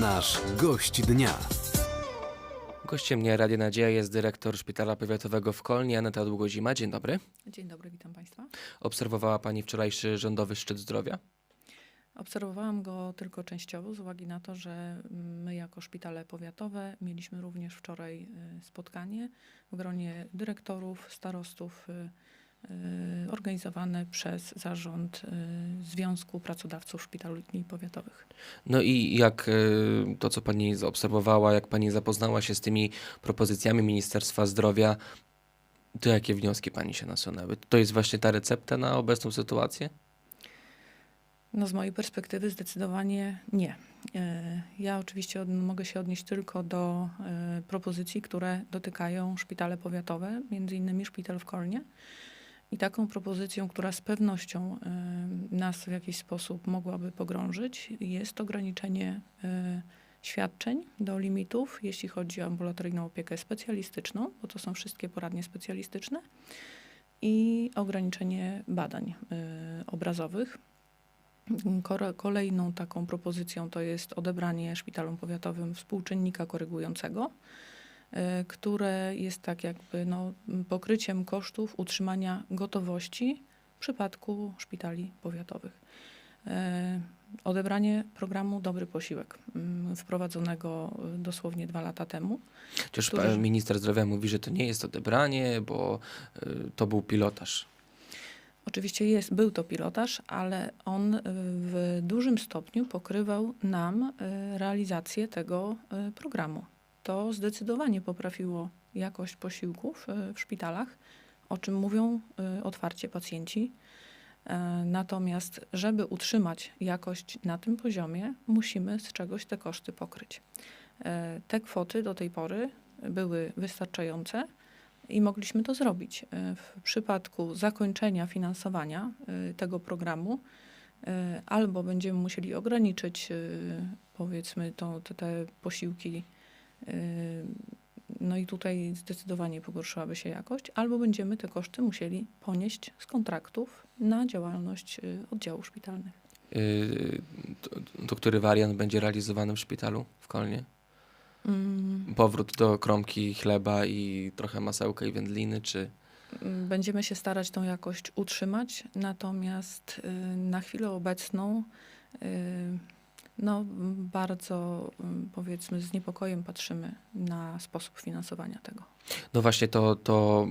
Nasz gość dnia. Gościem mnie Radia Nadzieja jest dyrektor Szpitala Powiatowego w Kolnie, Aneta Długozima. Dzień dobry. Dzień dobry, witam Państwa. Obserwowała Pani wczorajszy rządowy szczyt zdrowia? Obserwowałam go tylko częściowo z uwagi na to, że my jako szpitale powiatowe mieliśmy również wczoraj y, spotkanie w gronie dyrektorów, starostów y, organizowane przez zarząd y, Związku Pracodawców Szpitali Powiatowych. No i jak y, to, co Pani zaobserwowała, jak Pani zapoznała się z tymi propozycjami Ministerstwa Zdrowia, to jakie wnioski Pani się nasunęły? To jest właśnie ta recepta na obecną sytuację? No z mojej perspektywy zdecydowanie nie. Ja oczywiście mogę się odnieść tylko do propozycji, które dotykają szpitale powiatowe, między innymi szpital w Kolnie. I taką propozycją, która z pewnością nas w jakiś sposób mogłaby pogrążyć, jest ograniczenie e, świadczeń do limitów, jeśli chodzi o ambulatoryjną opiekę specjalistyczną, bo to są wszystkie poradnie specjalistyczne, i ograniczenie badań e, obrazowych. Kolejną taką propozycją to jest odebranie szpitalom powiatowym współczynnika korygującego, które jest tak jakby no, pokryciem kosztów utrzymania gotowości w przypadku szpitali powiatowych. E, Odebranie programu Dobry Posiłek, m, wprowadzonego e, dosłownie dwa lata temu. Chociaż pan minister zdrowia mówi, że to nie jest odebranie, bo y, to był pilotaż. Oczywiście jest, był to pilotaż, ale on y, w dużym stopniu pokrywał nam y, realizację tego y, programu. To zdecydowanie poprawiło jakość posiłków y, w szpitalach, o czym mówią y, otwarcie pacjenci. E, Natomiast, żeby utrzymać jakość na tym poziomie, musimy z czegoś te koszty pokryć. E, Te kwoty do tej pory były wystarczające i mogliśmy to zrobić. E, W przypadku zakończenia finansowania e, tego programu e, albo będziemy musieli ograniczyć e, powiedzmy to, te, te posiłki e, no i tutaj zdecydowanie pogorszyłaby się jakość, albo będziemy te koszty musieli ponieść z kontraktów na działalność e, oddziałów szpitalnych. Y, to, to który wariant będzie realizowany w szpitalu w Kolnie? Mm, Powrót do kromki chleba i trochę masełka i wędliny, czy... Mm, Będziemy się starać tą jakość utrzymać, natomiast y, na chwilę obecną y, no, bardzo mm, powiedzmy z niepokojem patrzymy na sposób finansowania tego. No właśnie to, to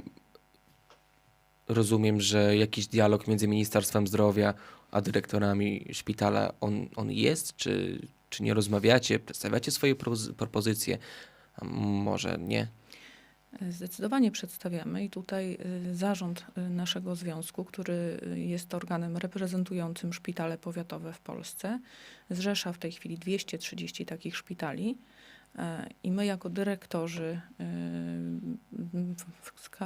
rozumiem, że jakiś dialog między Ministerstwem Zdrowia a dyrektorami szpitala, on, on jest, czy, czy nie rozmawiacie, przedstawiacie swoje propozy- propozycje, może nie? Zdecydowanie przedstawiamy i tutaj y, zarząd y, naszego związku, który y, jest organem reprezentującym szpitale powiatowe w Polsce, zrzesza w tej chwili 230 takich szpitali. E, I my, jako dyrektorzy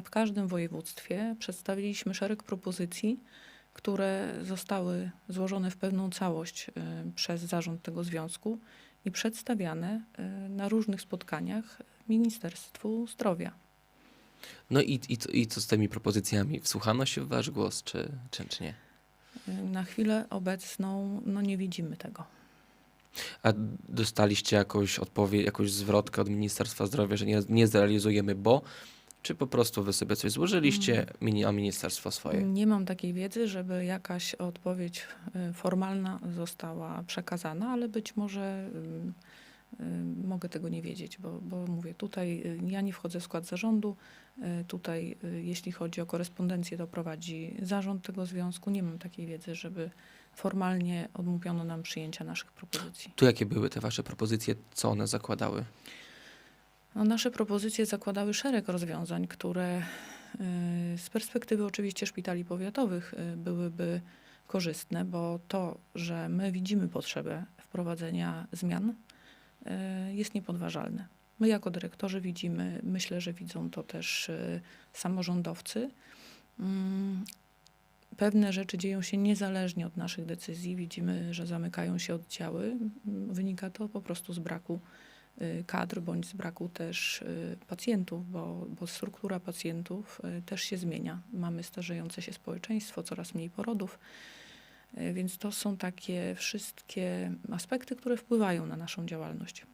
w, każdym województwie, przedstawiliśmy szereg propozycji, które zostały złożone w pewną całość przez zarząd tego związku i przedstawiane na różnych spotkaniach Ministerstwu Zdrowia. No i, i, co- i co z tymi propozycjami? Wsłuchano się w wasz głos, czy, czy, czy nie? Na chwilę obecną no nie widzimy tego. A dostaliście jakąś odpowiedź, jakąś zwrotkę od Ministerstwa Zdrowia, że nie, nie zrealizujemy, bo... Czy po prostu wy sobie coś złożyliście, a ministerstwo swoje? Nie mam takiej wiedzy, żeby jakaś odpowiedź y, formalna została przekazana, ale być może mogę tego nie wiedzieć, bo, bo mówię, tutaj y, ja nie wchodzę w skład zarządu, y, tutaj y, jeśli chodzi o korespondencję, to prowadzi zarząd tego związku. Nie mam takiej wiedzy, żeby formalnie odmówiono nam przyjęcia naszych propozycji. Tu jakie były te wasze propozycje, co one zakładały? No, nasze propozycje zakładały szereg rozwiązań, które y, z perspektywy oczywiście szpitali powiatowych y, byłyby korzystne, bo to, że my widzimy potrzebę wprowadzenia zmian, y, jest niepodważalne. My jako dyrektorzy widzimy, myślę, że widzą to też y, samorządowcy. Mm, Pewne rzeczy dzieją się niezależnie od naszych decyzji. Widzimy, że zamykają się oddziały. Wynika to po prostu z braku y, kadr bądź z braku też pacjentów, bo, bo struktura pacjentów też się zmienia. Mamy starzejące się społeczeństwo, coraz mniej porodów. E, Więc to są takie wszystkie aspekty, które wpływają na naszą działalność.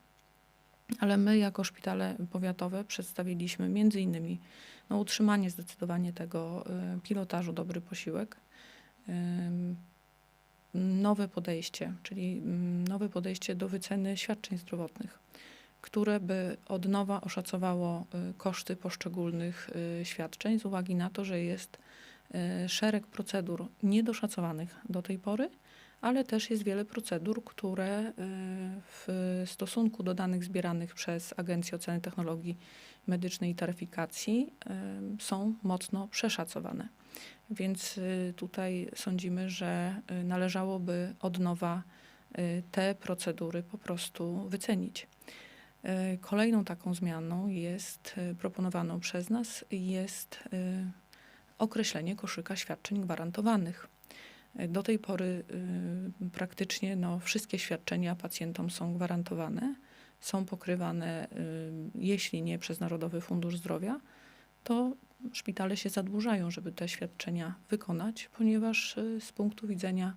Ale my jako szpitale powiatowe przedstawiliśmy między innymi no, utrzymanie zdecydowanie tego y, pilotażu Dobry Posiłek, nowe podejście, czyli mm, nowe podejście do wyceny świadczeń zdrowotnych, które by od nowa oszacowało y, koszty poszczególnych świadczeń z uwagi na to, że jest szereg procedur niedoszacowanych do tej pory, ale też jest wiele procedur, które y, w stosunku do danych zbieranych przez Agencję Oceny Technologii Medycznej i Taryfikacji y, są mocno przeszacowane. Więc tutaj sądzimy, że należałoby od nowa te procedury po prostu wycenić. Kolejną taką zmianą jest proponowaną przez nas jest określenie koszyka świadczeń gwarantowanych. Y, Do tej pory y, praktycznie no, wszystkie świadczenia pacjentom są gwarantowane, są pokrywane, y, jeśli nie przez Narodowy Fundusz Zdrowia, to szpitale się zadłużają, żeby te świadczenia wykonać, ponieważ y, z punktu widzenia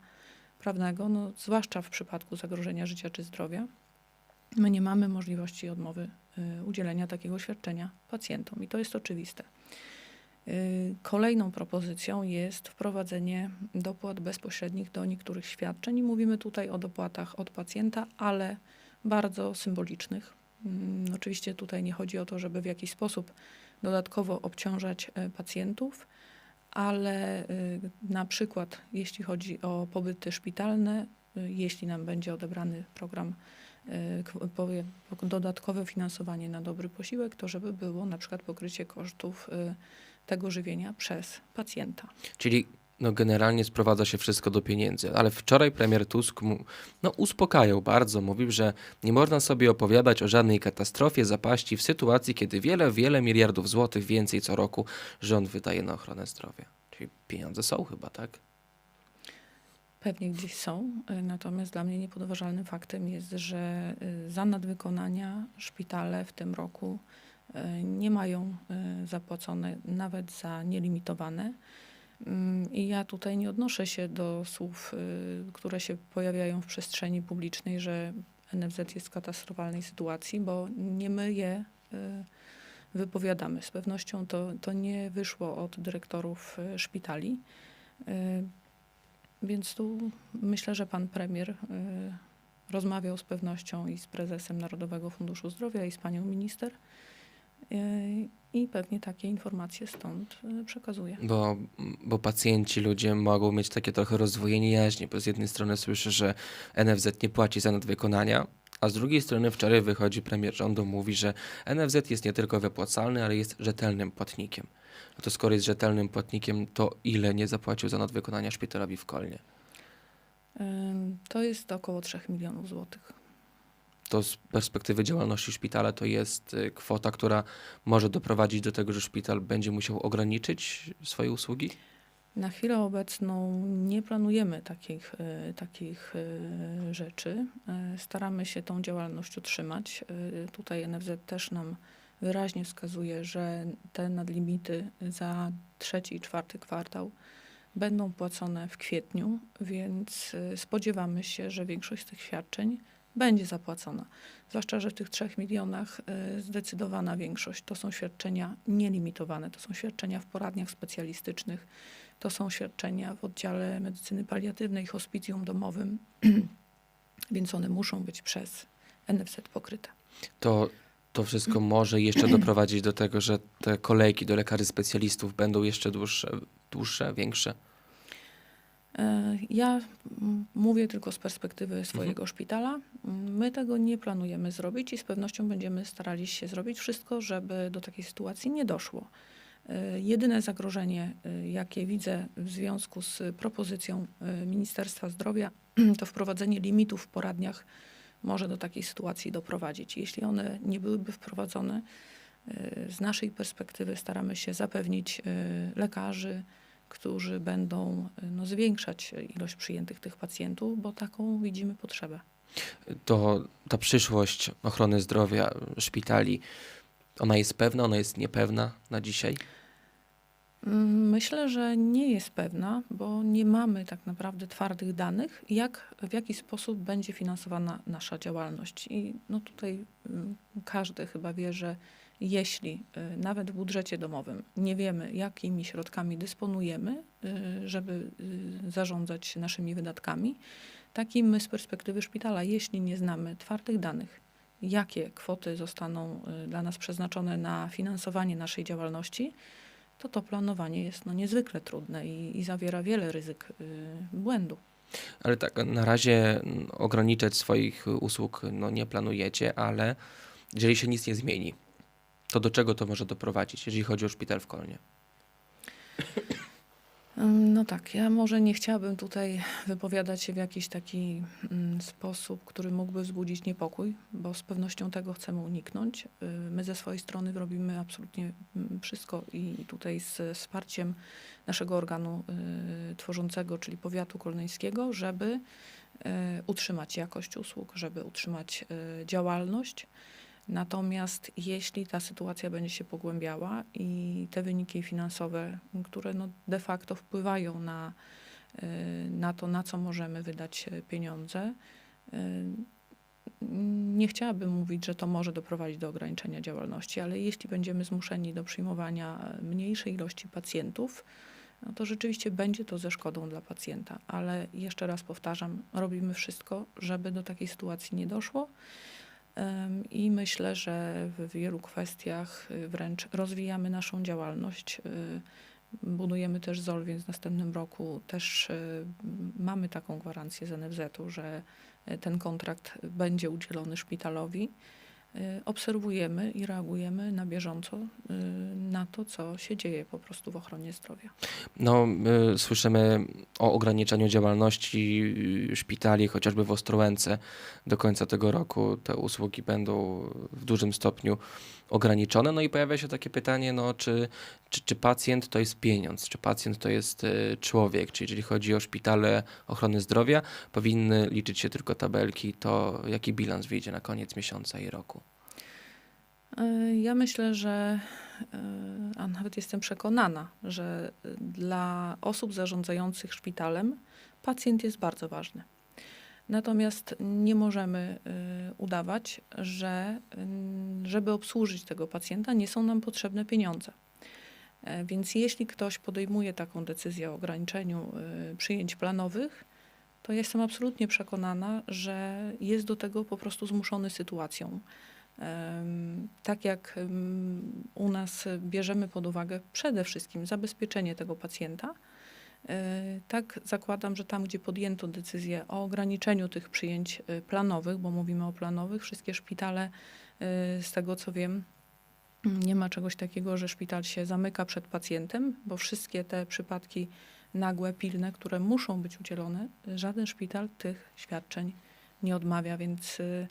prawnego, no, zwłaszcza w przypadku zagrożenia życia czy zdrowia, my nie mamy możliwości odmowy udzielenia takiego świadczenia pacjentom i to jest oczywiste. Y, Kolejną propozycją jest wprowadzenie dopłat bezpośrednich do niektórych świadczeń i mówimy tutaj o dopłatach od pacjenta, ale bardzo symbolicznych. Mm, Oczywiście tutaj nie chodzi o to, żeby w jakiś sposób dodatkowo obciążać e, pacjentów, ale y, na przykład jeśli chodzi o pobyty szpitalne, y, jeśli nam będzie odebrany program powie- dodatkowe finansowanie na dobry posiłek, to żeby było na przykład pokrycie kosztów tego żywienia przez pacjenta. Czyli no generalnie sprowadza się wszystko do pieniędzy, ale wczoraj premier Tusk mu, no, uspokajał bardzo, mówił, że nie można sobie opowiadać o żadnej katastrofie, zapaści w sytuacji, kiedy wiele, wiele miliardów złotych więcej co roku rząd wydaje na ochronę zdrowia. Czyli pieniądze są chyba, tak? Pewnie gdzieś są, y, natomiast dla mnie niepodważalnym faktem jest, że y, za nadwykonania szpitale w tym roku nie mają y, zapłacone nawet za nielimitowane. Ym, I ja tutaj nie odnoszę się do słów, y, które się pojawiają w przestrzeni publicznej, że NFZ jest w katastrofalnej sytuacji, bo nie my je wypowiadamy. Z pewnością to, to nie wyszło od dyrektorów szpitali. Więc tu myślę, że pan premier rozmawiał z pewnością i z prezesem Narodowego Funduszu Zdrowia i z panią minister i pewnie takie informacje stąd y, przekazuje. Bo, bo pacjenci, ludzie mogą mieć takie trochę rozdwojenie jaźni, bo z jednej strony słyszę, że NFZ nie płaci za nadwykonania, a z drugiej strony wczoraj wychodzi premier rządu, mówi, że NFZ jest nie tylko wypłacalny, ale jest rzetelnym płatnikiem. No to skoro jest rzetelnym płatnikiem, to ile nie zapłacił za nadwykonania szpitalowi w Kolnie? To jest około 3 milionów złotych. To z perspektywy działalności szpitala to jest y, kwota, która może doprowadzić do tego, że szpital będzie musiał ograniczyć swoje usługi? Na chwilę obecną nie planujemy takich, y, takich y, rzeczy. Staramy się tą działalność utrzymać. Tutaj NFZ też nam wyraźnie wskazuje, że te nadlimity za trzeci i czwarty kwartał będą płacone w kwietniu, więc spodziewamy się, że większość z tych świadczeń będzie zapłacona. Zwłaszcza, że w tych 3 milionach y, zdecydowana większość to są świadczenia nielimitowane, to są świadczenia w poradniach specjalistycznych, to są świadczenia w oddziale medycyny paliatywnej, hospicjum domowym, więc one muszą być przez NFZ pokryte. to to wszystko może jeszcze doprowadzić do tego, że te kolejki do lekarzy specjalistów będą jeszcze dłuższe, dłuższe większe. E, Ja mówię tylko z perspektywy swojego szpitala. Mm, My tego nie planujemy zrobić i z pewnością będziemy starali się zrobić wszystko, żeby do takiej sytuacji nie doszło. E, Jedyne zagrożenie, e, jakie widzę w związku z propozycją Ministerstwa Zdrowia, to wprowadzenie limitów w poradniach może do takiej sytuacji doprowadzić. Jeśli one nie byłyby wprowadzone, z naszej perspektywy staramy się zapewnić lekarzy, którzy będą e, no, zwiększać ilość przyjętych tych pacjentów, bo taką widzimy potrzebę. To ta przyszłość ochrony zdrowia szpitali, ona jest pewna, ona jest niepewna na dzisiaj? Mm, Myślę, że nie jest pewna, bo nie mamy tak naprawdę twardych danych, jak, w jaki sposób będzie finansowana nasza działalność. I no tutaj mm, każdy chyba wie, że jeśli y, nawet w budżecie domowym nie wiemy, jakimi środkami dysponujemy, y, żeby y, zarządzać naszymi wydatkami, tak i my z perspektywy szpitala, jeśli nie znamy twardych danych, jakie kwoty zostaną dla nas przeznaczone na finansowanie naszej działalności, to to planowanie jest no, niezwykle trudne i, i zawiera wiele ryzyk błędu. Ale tak, na razie mm, ograniczać swoich usług no, nie planujecie, ale jeżeli się nic nie zmieni, to do czego to może doprowadzić, jeżeli chodzi o szpital w Kolnie? No tak, ja może nie chciałabym tutaj wypowiadać się w jakiś taki mm, sposób, który mógłby wzbudzić niepokój, bo z pewnością tego chcemy uniknąć. Y, My ze swojej strony robimy absolutnie mm, wszystko i tutaj z wsparciem naszego organu y, tworzącego, czyli powiatu kolneńskiego, żeby y, utrzymać jakość usług, żeby utrzymać działalność. Natomiast jeśli ta sytuacja będzie się pogłębiała i te wyniki finansowe, które no de facto wpływają na, y, na to, na co możemy wydać y, pieniądze, y, nie chciałabym mówić, że to może doprowadzić do ograniczenia działalności, ale jeśli będziemy zmuszeni do przyjmowania mniejszej ilości pacjentów, no to rzeczywiście będzie to ze szkodą dla pacjenta. Ale jeszcze raz powtarzam, robimy wszystko, żeby do takiej sytuacji nie doszło. I myślę, że w wielu kwestiach y, wręcz rozwijamy naszą działalność. y, Budujemy też ZOL, więc w następnym roku też y, mamy taką gwarancję z NFZ-u, że y, ten kontrakt będzie udzielony szpitalowi. Y, Obserwujemy i reagujemy na bieżąco y, na to, co się dzieje po prostu w ochronie zdrowia. No, my słyszymy o ograniczeniu działalności y, szpitali, chociażby w Ostrołęce do końca tego roku. Te usługi będą w dużym stopniu ograniczone. No i pojawia się takie pytanie, no, czy, czy, czy pacjent to jest pieniądz, czy pacjent to jest y, człowiek, czy jeżeli chodzi o szpitale ochrony zdrowia, powinny liczyć się tylko tabelki, to jaki bilans wyjdzie na koniec miesiąca i roku. Y, Ja myślę, że, y, a nawet jestem przekonana, że dla osób zarządzających szpitalem pacjent jest bardzo ważny. Natomiast nie możemy y, udawać, że y, żeby obsłużyć tego pacjenta, nie są nam potrzebne pieniądze. E, Więc jeśli ktoś podejmuje taką decyzję o ograniczeniu y, przyjęć planowych, to jestem absolutnie przekonana, że jest do tego po prostu zmuszony sytuacją. Tak jak u nas bierzemy pod uwagę przede wszystkim zabezpieczenie tego pacjenta, tak zakładam, że tam, gdzie podjęto decyzję o ograniczeniu tych przyjęć e, planowych, bo mówimy o planowych, wszystkie szpitale, e, z tego co wiem, nie ma czegoś takiego, że szpital się zamyka przed pacjentem, bo wszystkie te przypadki nagłe, pilne, które muszą być udzielone, żaden szpital tych świadczeń nie odmawia, więc y,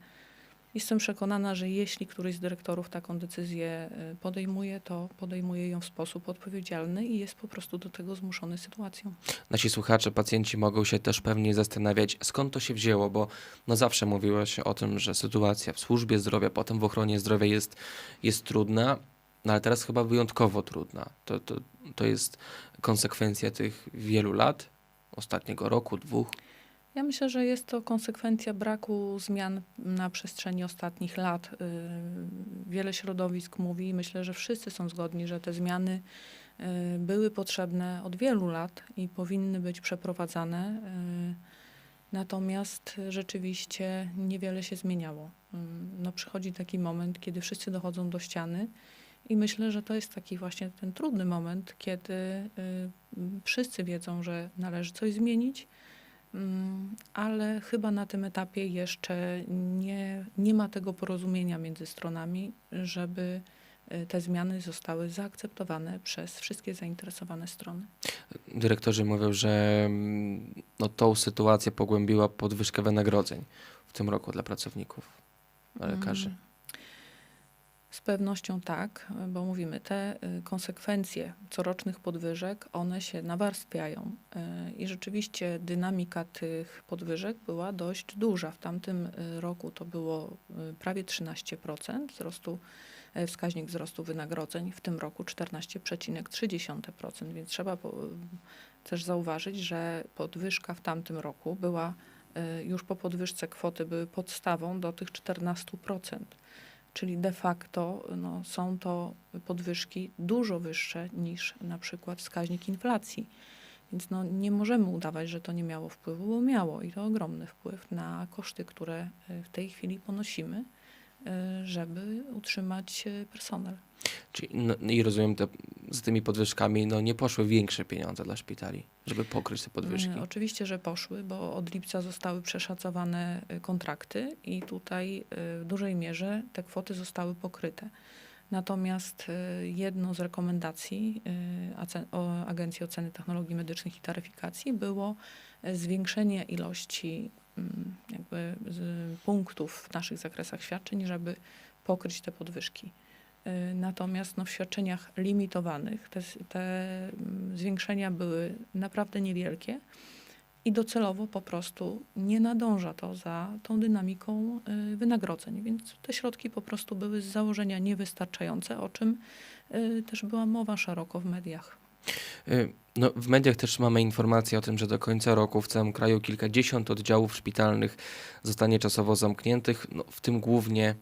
jestem przekonana, że jeśli któryś z dyrektorów taką decyzję y, podejmuje, to podejmuje ją w sposób odpowiedzialny i jest po prostu do tego zmuszony sytuacją. Nasi słuchacze, pacjenci mogą się też pewnie zastanawiać, skąd to się wzięło, bo no zawsze mówiło się o tym, że sytuacja w służbie zdrowia, potem w ochronie zdrowia jest, jest trudna, no ale teraz chyba wyjątkowo trudna. To, to, to jest konsekwencja tych wielu lat, ostatniego roku, dwóch. Ja myślę, że jest to konsekwencja braku zmian na przestrzeni ostatnich lat. Y, Wiele środowisk mówi, i myślę, że wszyscy są zgodni, że te zmiany y, były potrzebne od wielu lat i powinny być przeprowadzane. y, Natomiast rzeczywiście niewiele się zmieniało. No, przychodzi taki moment, kiedy wszyscy dochodzą do ściany. I myślę, że to jest taki właśnie ten trudny moment, kiedy wszyscy wiedzą, że należy coś zmienić, ale chyba na tym etapie jeszcze nie, nie ma tego porozumienia między stronami, żeby y, te zmiany zostały zaakceptowane przez wszystkie zainteresowane strony. Dyrektorzy mówią, że mm, no, tą sytuację pogłębiła podwyżkę wynagrodzeń w tym roku dla pracowników, lekarzy. Mm. Z pewnością tak, bo mówimy, te y, konsekwencje corocznych podwyżek, one się nawarstwiają y, i rzeczywiście dynamika tych podwyżek była dość duża. W tamtym y, roku to było prawie 13% wzrostu wskaźnik wzrostu wynagrodzeń, w tym roku 14,3%, więc trzeba też zauważyć, że podwyżka w tamtym roku była już po podwyżce kwoty były podstawą do tych 14%. Czyli de facto no, są to podwyżki dużo wyższe niż na przykład wskaźnik inflacji. Więc no, nie możemy udawać, że to nie miało wpływu, bo miało i to ogromny wpływ na koszty, które e, w tej chwili ponosimy, e, żeby utrzymać e, personel. Czyli, no, i rozumiem, te, z tymi podwyżkami no, nie poszły większe pieniądze dla szpitali, żeby pokryć te podwyżki. E, Oczywiście, że poszły, bo od lipca zostały przeszacowane e, kontrakty i tutaj e, w dużej mierze te kwoty zostały pokryte. Natomiast e, jedną z rekomendacji Agencji Oceny Technologii Medycznych i Taryfikacji było zwiększenie ilości mm, punktów w naszych zakresach świadczeń, żeby pokryć te podwyżki. E, Natomiast no, w świadczeniach limitowanych te, te mm, zwiększenia były naprawdę niewielkie i docelowo po prostu nie nadąża to za tą dynamiką y, wynagrodzeń. Więc te środki po prostu były z założenia niewystarczające, o czym y, też była mowa szeroko w mediach. No, w mediach też mamy informacje o tym, że do końca roku w całym kraju kilkadziesiąt oddziałów szpitalnych zostanie czasowo zamkniętych, no, w tym głównie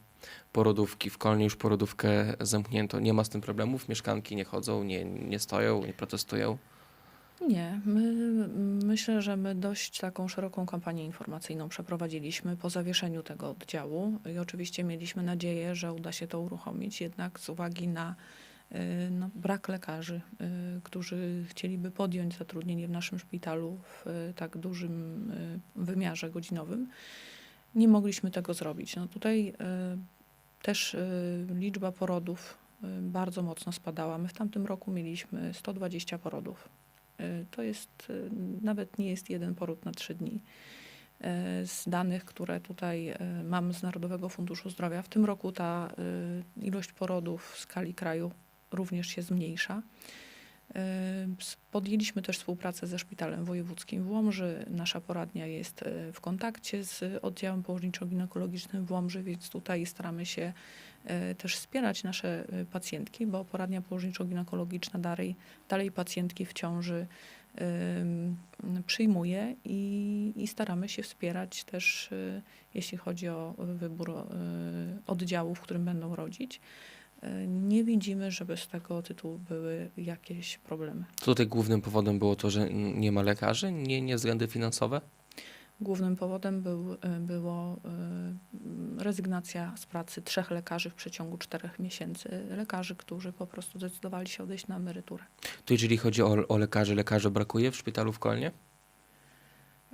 porodówki. W Kolnie już porodówkę zamknięto. Nie ma z tym problemów, mieszkanki nie chodzą, nie, nie stoją, nie protestują. Nie, my, myślę, że my dość taką szeroką kampanię informacyjną przeprowadziliśmy po zawieszeniu tego oddziału i oczywiście mieliśmy nadzieję, że uda się to uruchomić, jednak z uwagi na y, no, brak lekarzy, y, którzy chcieliby podjąć zatrudnienie w naszym szpitalu w y, tak dużym wymiarze godzinowym, nie mogliśmy tego zrobić. No tutaj też y, liczba porodów y, bardzo mocno spadała. My w tamtym roku mieliśmy 120 porodów. Y, To jest, nawet nie jest jeden poród na trzy dni. Z danych, które tutaj mam z Narodowego Funduszu Zdrowia, w tym roku ta ilość porodów w skali kraju również się zmniejsza. Podjęliśmy też współpracę ze Szpitalem Wojewódzkim w Łomży. Nasza poradnia jest y, w kontakcie z oddziałem położniczo-ginekologicznym w Łomży, więc tutaj staramy się y, też wspierać nasze y, pacjentki, bo poradnia położniczo-ginekologiczna dalej, dalej pacjentki w ciąży przyjmuje i, i staramy się wspierać też, jeśli chodzi o wybór oddziału, w którym będą rodzić. Y, Nie widzimy, żeby z tego tytułu były jakieś problemy. Tutaj głównym powodem było to, że nie ma lekarzy, nie, nie względy finansowe. Głównym powodem był, y, było y, rezygnacja z pracy trzech lekarzy w przeciągu czterech miesięcy. Lekarzy, którzy po prostu zdecydowali się odejść na emeryturę. Tu jeżeli chodzi o, o lekarzy, lekarzy brakuje w szpitalu w Kolnie?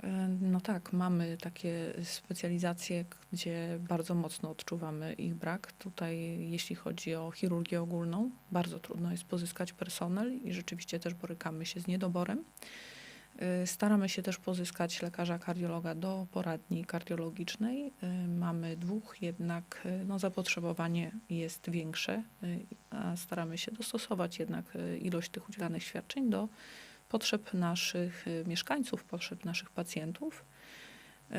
E, No tak, mamy takie specjalizacje, gdzie bardzo mocno odczuwamy ich brak. Tutaj, jeśli chodzi o chirurgię ogólną, bardzo trudno jest pozyskać personel i rzeczywiście też borykamy się z niedoborem. E, Staramy się też pozyskać lekarza kardiologa do poradni kardiologicznej. E, Mamy dwóch, jednak no, zapotrzebowanie jest większe, a staramy się dostosować jednak ilość tych udzielanych świadczeń do potrzeb naszych y, mieszkańców, potrzeb naszych pacjentów. Y,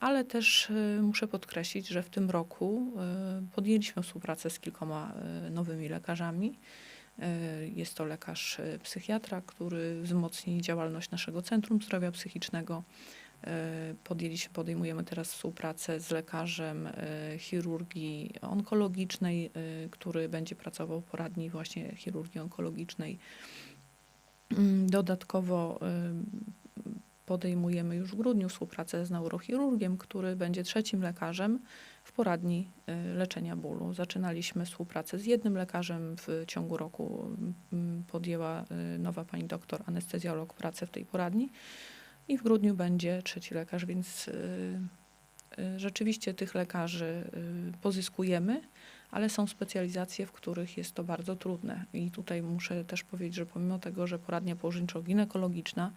Ale też y, muszę podkreślić, że w tym roku podjęliśmy współpracę z kilkoma nowymi lekarzami. Jest to lekarz psychiatra, który wzmocni działalność naszego Centrum Zdrowia Psychicznego. Podjęliśmy, podejmujemy teraz współpracę z lekarzem chirurgii onkologicznej, który będzie pracował w poradni właśnie chirurgii onkologicznej. Mm, Dodatkowo y, podejmujemy już w grudniu współpracę z neurochirurgiem, który będzie trzecim lekarzem w poradni y, leczenia bólu. Zaczynaliśmy współpracę z jednym lekarzem w ciągu roku. mm, Podjęła y, nowa pani doktor anestezjolog pracę w tej poradni i w grudniu będzie trzeci lekarz, więc rzeczywiście tych lekarzy pozyskujemy ale są specjalizacje, w których jest to bardzo trudne. I tutaj muszę też powiedzieć, że pomimo tego, że poradnia położniczo-ginekologiczna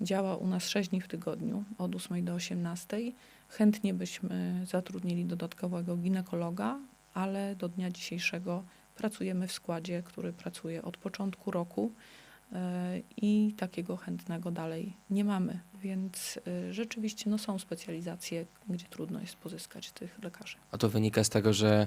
działa u nas 6 dni w tygodniu, od 8 do 18, chętnie byśmy zatrudnili dodatkowego ginekologa, ale do dnia dzisiejszego pracujemy w składzie, który pracuje od początku roku e, i takiego chętnego dalej nie mamy. Więc e, rzeczywiście no, są specjalizacje, gdzie trudno jest pozyskać tych lekarzy. A to wynika z tego, że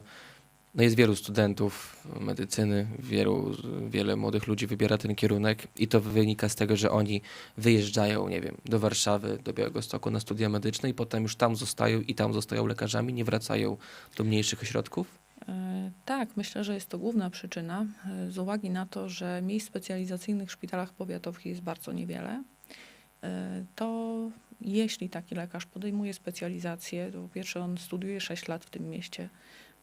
No jest wielu studentów medycyny, wielu, wiele młodych ludzi wybiera ten kierunek i to wynika z tego, że oni wyjeżdżają, nie wiem, do Warszawy, do Białegostoku na studia medyczne i potem już tam zostają i tam zostają lekarzami, nie wracają do mniejszych ośrodków. E, Tak, myślę, że jest to główna przyczyna, e, z uwagi na to, że miejsc specjalizacyjnych w szpitalach powiatowych jest bardzo niewiele. E, To jeśli taki lekarz podejmuje specjalizację, to po pierwsze on studiuje 6 lat w tym mieście.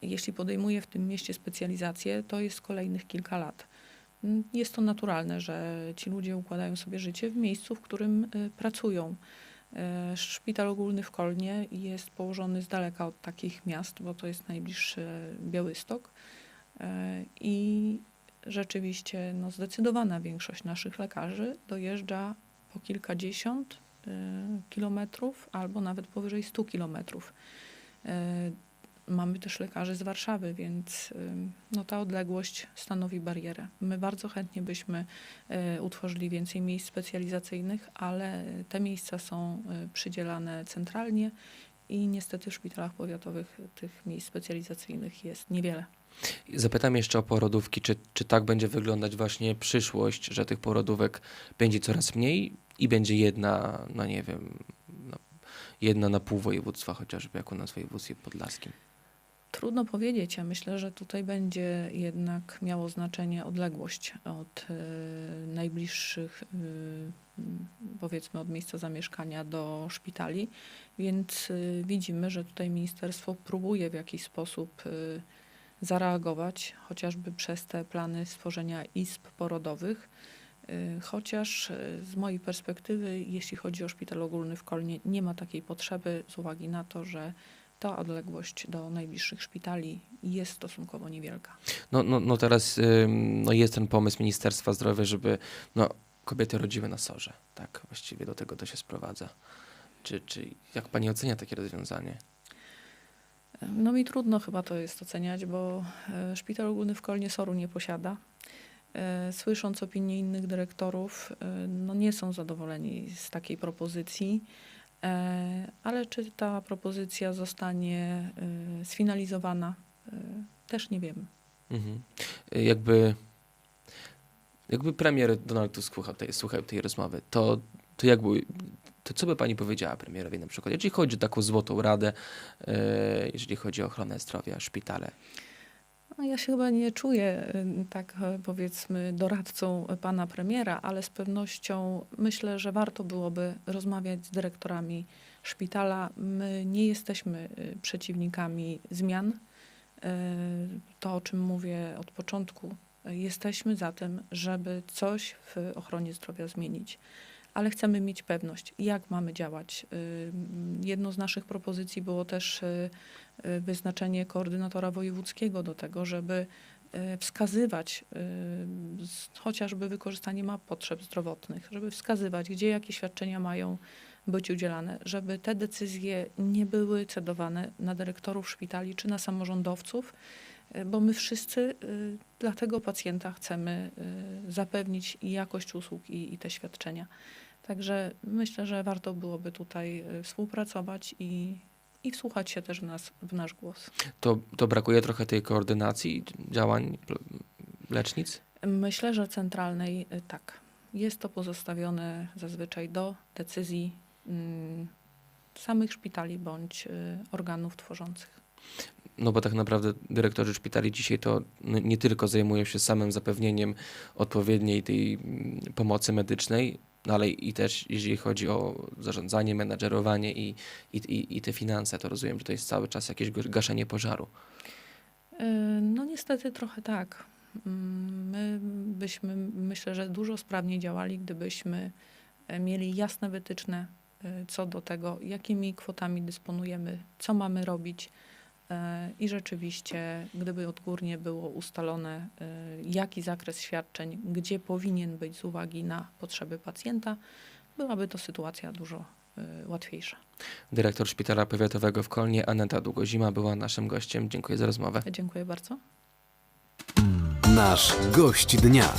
Jeśli podejmuje w tym mieście specjalizację, to jest kolejnych kilka lat. Jest to naturalne, że ci ludzie układają sobie życie w miejscu, w którym e, pracują. E, Szpital ogólny w Kolnie jest położony z daleka od takich miast, bo to jest najbliższy Białystok. E, I rzeczywiście no, zdecydowana większość naszych lekarzy dojeżdża po kilkadziesiąt kilometrów albo nawet powyżej 100 kilometrów. Mamy też lekarzy z Warszawy, więc no, ta odległość stanowi barierę. My bardzo chętnie byśmy e, utworzyli więcej miejsc specjalizacyjnych, ale te miejsca są e, przydzielane centralnie i niestety w szpitalach powiatowych tych miejsc specjalizacyjnych jest niewiele. Zapytam jeszcze o porodówki, czy, czy tak będzie wyglądać właśnie przyszłość, że tych porodówek będzie coraz mniej i będzie jedna, no nie wiem, no, jedna na pół województwa chociażby, jak u nas w województwie podlaskim. Trudno powiedzieć. Ja myślę, że tutaj będzie jednak miało znaczenie odległość od e, najbliższych, e, powiedzmy, od miejsca zamieszkania do szpitali, więc e, widzimy, że tutaj ministerstwo próbuje w jakiś sposób zareagować, chociażby przez te plany stworzenia izb porodowych. Chociaż z mojej perspektywy, jeśli chodzi o szpital ogólny w Kolnie, nie ma takiej potrzeby z uwagi na to, że ta odległość do najbliższych szpitali jest stosunkowo niewielka. No, no, no teraz no jest ten pomysł Ministerstwa Zdrowia, żeby no, kobiety rodziły na sorze. Tak, właściwie do tego to się sprowadza. Czy, czy jak pani ocenia takie rozwiązanie? No mi trudno chyba to jest oceniać, bo e, szpital ogólny w Kolnie Soru nie posiada. E, Słysząc opinie innych dyrektorów, e, no nie są zadowoleni z takiej propozycji, ale czy ta propozycja zostanie e, sfinalizowana, e, też nie wiemy. Mhm. Jakby, jakby premier Donald Tusk słuchał tej, słuchał tej rozmowy, to, to jakby, to co by pani powiedziała premierowi na przykład, jeżeli chodzi o taką złotą radę, jeżeli chodzi o ochronę zdrowia, szpitale? Ja się chyba nie czuję y, tak e, powiedzmy doradcą pana premiera, ale z pewnością myślę, że warto byłoby rozmawiać z dyrektorami szpitala. My nie jesteśmy y, przeciwnikami zmian. Y, To, o czym mówię od początku, jesteśmy za tym, żeby coś w ochronie zdrowia zmienić. Ale chcemy mieć pewność, jak mamy działać. Y, Jedną z naszych propozycji było też y, y, wyznaczenie koordynatora wojewódzkiego do tego, żeby wskazywać chociażby wykorzystanie map potrzeb zdrowotnych, żeby wskazywać, gdzie jakie świadczenia mają być udzielane, żeby te decyzje nie były cedowane na dyrektorów szpitali czy na samorządowców, bo my wszyscy y, dla tego pacjenta chcemy y, zapewnić i jakość usług i, i te świadczenia. Także myślę, że warto byłoby tutaj y, współpracować i, i wsłuchać się też w, nas, w nasz głos. To, to brakuje trochę tej koordynacji działań lecznic? Myślę, że centralnej tak. Jest to pozostawione zazwyczaj do decyzji mm, samych szpitali bądź y, organów tworzących. No bo tak naprawdę dyrektorzy szpitali dzisiaj to nie tylko zajmują się samym zapewnieniem odpowiedniej tej mm, pomocy medycznej, no ale i też jeżeli chodzi o zarządzanie, menadżerowanie i, i, i, te finanse, to rozumiem, że to jest cały czas jakieś gaszenie pożaru. Y, No niestety trochę tak. Mm, My byśmy, myślę, że dużo sprawniej działali, gdybyśmy e, mieli jasne wytyczne e, co do tego, jakimi kwotami dysponujemy, co mamy robić. I rzeczywiście, gdyby odgórnie było ustalone, e, jaki zakres świadczeń, gdzie powinien być z uwagi na potrzeby pacjenta, byłaby to sytuacja dużo e, łatwiejsza. Dyrektor Szpitala Powiatowego w Kolnie, Aneta Długozima, była naszym gościem. Dziękuję za rozmowę. Dziękuję bardzo. Nasz gość dnia.